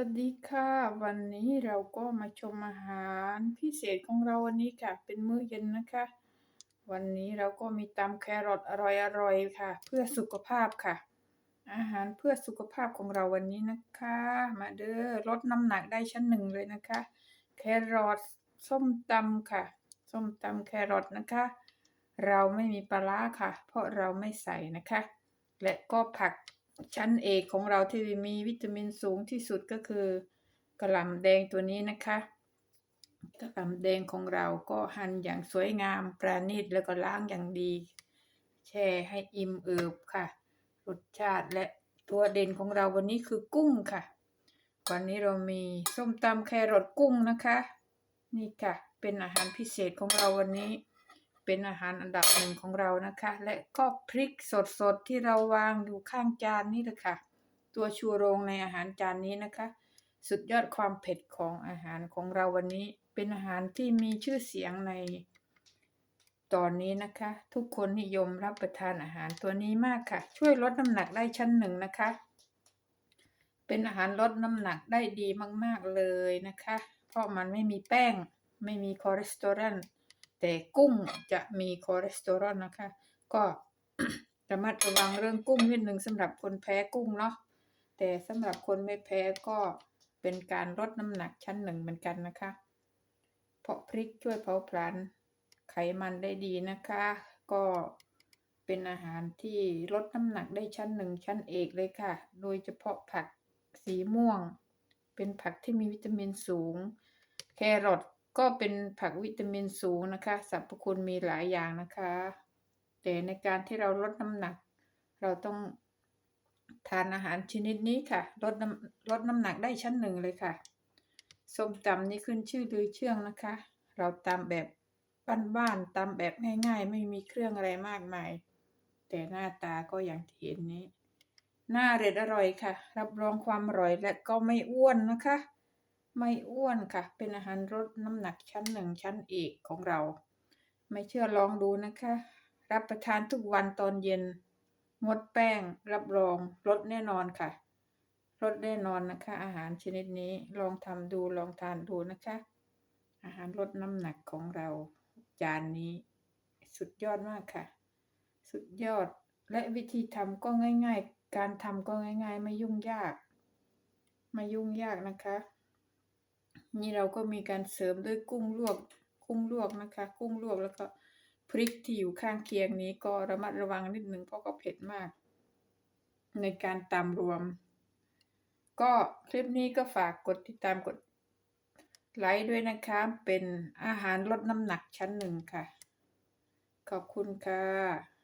วัสดีค่ะ วันนี้เราก็มาชมอาหารพิเศษของเราวันนี้ค่ะ เป็นมื้อเย็นนะคะ วันนี้เราก็มีตำแครอทอร่อยๆค่ะ เพื่อสุขภาพค่ะ อาหารเพื่อสุขภาพของเราวันนี้นะคะ มาเด้อลดน้ำหนักได้ชั้นหนึ่งเลยนะคะ แครอทส้มตำค่ะ ส้มตำแครอทนะคะ เราไม่มีปลาร้าค่ะ เพราะเราไม่ใส่นะคะ และก็ผัก ชั้นเอกของเราที่มีวิตามินสูงที่สุดก็คือกระหล่ำแดงตัวนี้นะคะกระหล่ำแดงของเราก็หั่นอย่างสวยงามประณีตแล้วก็ล้างอย่างดี แช่ให้อิ่มเอิบค่ะ รสชาติและตัวเด่นของเราวันนี้คือกุ้งค่ะ วันนี้เรามีส้มตำแครอทกุ้งนะคะ นี่ค่ะ เป็นอาหารพิเศษของเราวันนี้ เป็นอาหารอันดับหนึ่งของเรานะคะ และก็พริกสดๆที่เราวางอยู่ข้างจานนี่แหละค่ะ ตัวชูโรงในอาหารจานนี้นะคะ สุดยอดความเผ็ดของอาหารของเราวันนี้ เป็นอาหารที่มีชื่อเสียงใน ตอนนี้นะคะ ทุกคนนิยมรับประทานอาหารตัวนี้มากค่ะ ช่วยลดน้ำหนักได้ชั้นหนึ่งนะคะ เป็นอาหารลดน้ำหนักได้ดีมากๆเลยนะคะ เพราะมันไม่มีแป้ง ไม่มีคอเลสเตอรอล แต่กุ้งจะมีคอเลสเตอรอลนะคะ ก็ระมัดระวังเรื่องกุ้งนิดนึงสำหรับคนแพ้กุ้งเนาะแต่สำหรับคนไม่แพ้ก็เป็นการลดน้ำหนักชั้นหนึ่งเหมือนกันนะคะ เพราะพริกช่วยเผาผลาญไขมันได้ดีนะคะ ก็เป็นอาหารที่ลดน้ำหนักได้ชั้นหนึ่งชั้นเอกเลยค่ะ โดยเฉพาะผักสีม่วง เป็นผักที่มีวิตามินสูง แครอท ก็เป็นผักวิตามินสูงนะคะสรรพคุณมีหลายอย่างนะคะ แต่ในการที่เราลดน้ำหนัก เราต้องทานอาหารชนิดนี้ค่ะ ลดน้ำลดน้ำหนักได้ชั้นหนึ่งเลยค่ะ ส้มตำนี่ขึ้นชื่อลือเชื่องนะคะ เราตำแบบบ้านๆตำแบบง่ายๆ ไม่มีเครื่องอะไรมากมาย แต่หน้าตาก็อย่างที่เห็นนี้ หน่าเร็ดอร่อยค่ะ รับรองความอร่อยและก็ไม่อ้วนนะคะ ไม่อ้วนค่ะ เป็นอาหารลดน้ำหนักชั้นหนึ่งชั้นเอกของเรา ไม่เชื่อลองดูนะคะ รับประทานทุกวันตอนเย็น งดแป้ง รับรองลดแน่นอนค่ะลดแน่นอนนะคะ อาหารชนิดนี้ลองทำดูลองทานดูนะคะ อาหารลดน้ำหนักของเราจานนี้ สุดยอดมากค่ะ สุดยอดและวิธีทำก็ง่าย ๆ การทำก็ง่าย ๆ ไม่ยุ่งยาก ไม่ยุ่งยากนะคะ นี่เราก็มีการเสริมด้วยกุ้งลวก กุ้งลวกนะคะ กุ้งลวกแล้วก็พริกที่อยู่ข้างเคียงนี้ก็ระมัดระวังนิดหนึ่งเพราะก็เผ็ดมาก ในการตำรวม ก็คลิปนี้ก็ฝากกดติดตามกดไลค์ด้วยนะคะ เป็นอาหารลดน้ำหนักชั้นหนึ่งค่ะ ขอบคุณค่ะ